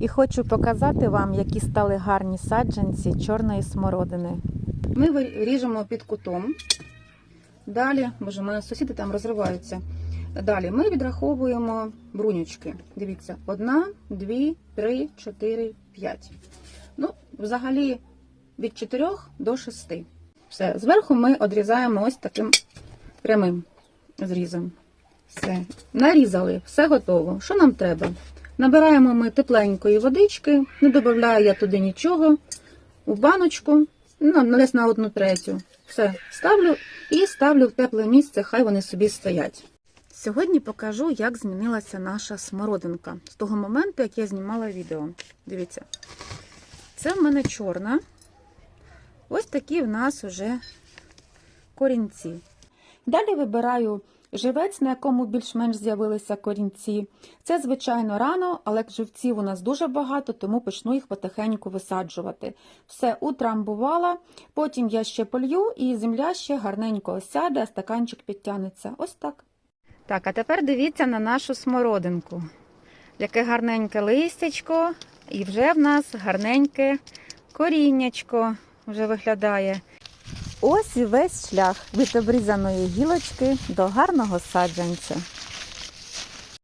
І хочу показати вам, які стали гарні саджанці чорної смородини. Ми ріжемо під кутом. Далі, боже, мене сусіди там розриваються. Далі ми відраховуємо брунючки. Дивіться, одна, дві, три, чотири, п'ять. Ну, взагалі від 4 до 6. Все, зверху ми одрізаємо ось таким прямим зрізом. Все. Нарізали, все готово. Що нам треба? Набираємо ми тепленької водички, не додаю я туди нічого. У баночку, ну, десь на одну третю. Все, ставлю і ставлю в тепле місце, хай вони собі стоять. Сьогодні покажу, як змінилася наша смородинка з того моменту, як я знімала відео. Дивіться. Це в мене чорна. Ось такі в нас уже корінці. Далі вибираю живець, на якому більш-менш з'явилися корінці. Це, звичайно, рано, але живців у нас дуже багато, тому почну їх потихеньку висаджувати. Все утрамбувала, потім я ще полью, і земля ще гарненько осяде, а стаканчик підтягнеться. Ось так. Так, а тепер дивіться на нашу смородинку. Яке гарненьке листячко, і вже в нас гарненьке коріннячко вже виглядає. Ось і весь шлях від обрізаної гілочки до гарного саджанця.